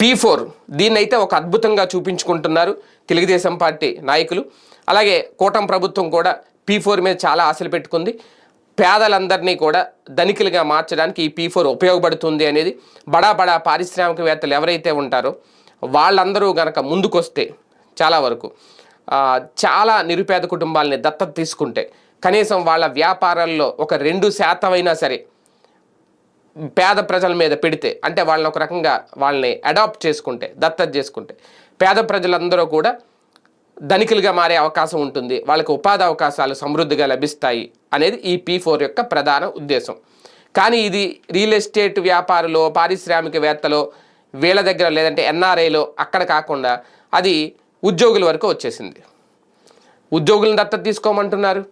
P four. దీన్నైతే ఒక అద్భుతంగా చూపించుకుంటున్నారు Telugu Desam party నాయకులు. అలాగే కూటమి ప్రభుత్వం కూడా పీ ఫోర్ మీద చాలా ఆశలు పెట్టుకుంది. పేదలందరినీ కూడా ధనికులుగా మార్చడానికి ఈ పీ ఫోర్ ఉపయోగపడుతుంది అనేది బడా బడా పారిశ్రామికవేత్తలు ఎవరైతే ఉంటారో వాళ్ళందరూ గనక ముందుకొస్తే చాలా వరకు చాలా నిరుపేద కుటుంబాలని దత్తత తీసుకుంటే కనీసం వాళ్ళ వ్యాపారాల్లో ఒక రెండు శాతం అయినా సరే పేద ప్రజల మీద పెడితే అంటే వాళ్ళని ఒక రకంగా వాళ్ళని అడాప్ట్ చేసుకుంటే దత్తత చేసుకుంటే పేద ప్రజలందరూ కూడా ధనికులుగా మారే అవకాశం ఉంటుంది వాళ్ళకి ఉపాధి అవకాశాలు సమృద్ధిగా లభిస్తాయి అనేది ఈ పీ ఫోర్ యొక్క ప్రధాన ఉద్దేశం. కానీ ఇది రియల్ ఎస్టేట్ వ్యాపారులు పారిశ్రామికవేత్తలు వీళ్ళ దగ్గర లేదంటే ఎన్ఆర్ఐలో అక్కడ కాకుండా అది ఉద్యోగుల వరకు వచ్చేసింది. ఉద్యోగులను దత్తత తీసుకోమంటున్నారు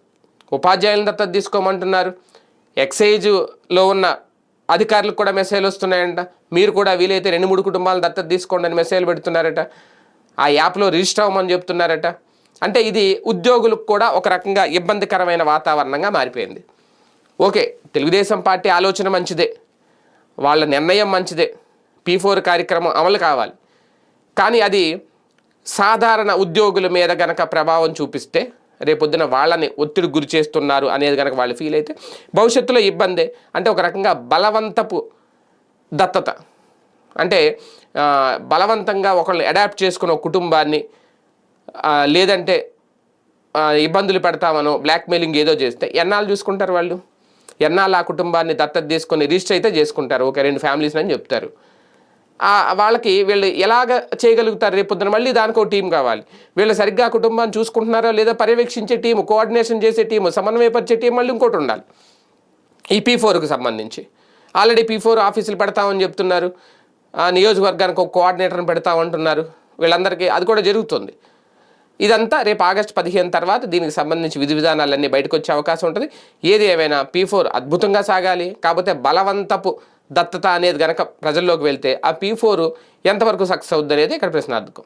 ఉపాధ్యాయులను దత్తత తీసుకోమంటున్నారు ఎక్సైజ్లో ఉన్న అధికారులకు కూడా మెసేజ్లు వస్తున్నాయంట. మీరు కూడా వీలైతే రెండు మూడు కుటుంబాలను దత్తత తీసుకోండి అని మెసేజ్లు పెడుతున్నారట. ఆ యాప్లో రిజిస్టర్ అవ్వమని చెప్తున్నారట. అంటే ఇది ఉద్యోగులకు కూడా ఒక రకంగా ఇబ్బందికరమైన వాతావరణంగా మారిపోయింది. ఓకే తెలుగుదేశం పార్టీ ఆలోచన మంచిదే. వాళ్ళ నిర్ణయం మంచిదే. పీ ఫోర్ కార్యక్రమం అమలు కావాలి. కానీ అది సాధారణ ఉద్యోగుల మీద గనక ప్రభావం చూపిస్తే రేపొద్దున వాళ్ళని ఒత్తిడి గురి చేస్తున్నారు అనేది కనుక వాళ్ళు ఫీల్ అయితే భవిష్యత్తులో ఇబ్బందే. అంటే ఒక రకంగా బలవంతపు దత్తత. అంటే బలవంతంగా ఒకళ్ళు అడాప్ట్ చేసుకున్న కుటుంబాన్ని లేదంటే ఇబ్బందులు పెడతామనో బ్లాక్మెయిలింగ్ ఏదో చేస్తే ఎన్నాళ్ళు చూసుకుంటారు వాళ్ళు? ఎన్నాళ్ళు ఆ కుటుంబాన్ని దత్తత తీసుకొని రిజిస్టర్ అయితే చేసుకుంటారు? ఒక రెండు ఫ్యామిలీస్ అని చెప్తారు. వాళ్ళకి వీళ్ళు ఎలాగ చేయగలుగుతారు? రేపు పొద్దున మళ్ళీ దానికి ఒక టీం కావాలి. వీళ్ళు సరిగ్గా కుటుంబాన్ని చూసుకుంటున్నారో? లేదా పర్యవేక్షించే టీము కోఆర్డినేషన్ చేసే టీము సమన్వయపరిచే టీం మళ్ళీ ఇంకోటి ఉండాలి. ఈ పీ ఫోర్కి సంబంధించి. ఆల్రెడీ పీ ఫోర్ ఆఫీసులు పెడతామని చెప్తున్నారు. ఆ నియోజకవర్గానికి ఒక కోఆర్డినేటర్ని పెడతామంటున్నారు. వీళ్ళందరికీ అది కూడా జరుగుతుంది. ఇదంతా రేపు ఆగస్టు పదిహేను తర్వాత దీనికి సంబంధించి విధి విధానాలన్నీ బయటకు వచ్చే అవకాశం ఉంటుంది. ఏది ఏమైనా పీ ఫోర్ అద్భుతంగా సాగాలి కాకపోతే బలవంతపు దత్తత అనేది గనక ప్రజల్లోకి వెళ్తే ఆ పీ ఫోర్ ఎంతవరకు సక్సెస్ అవుద్ది అనేది ఇక్కడ ప్రశ్నార్థకం.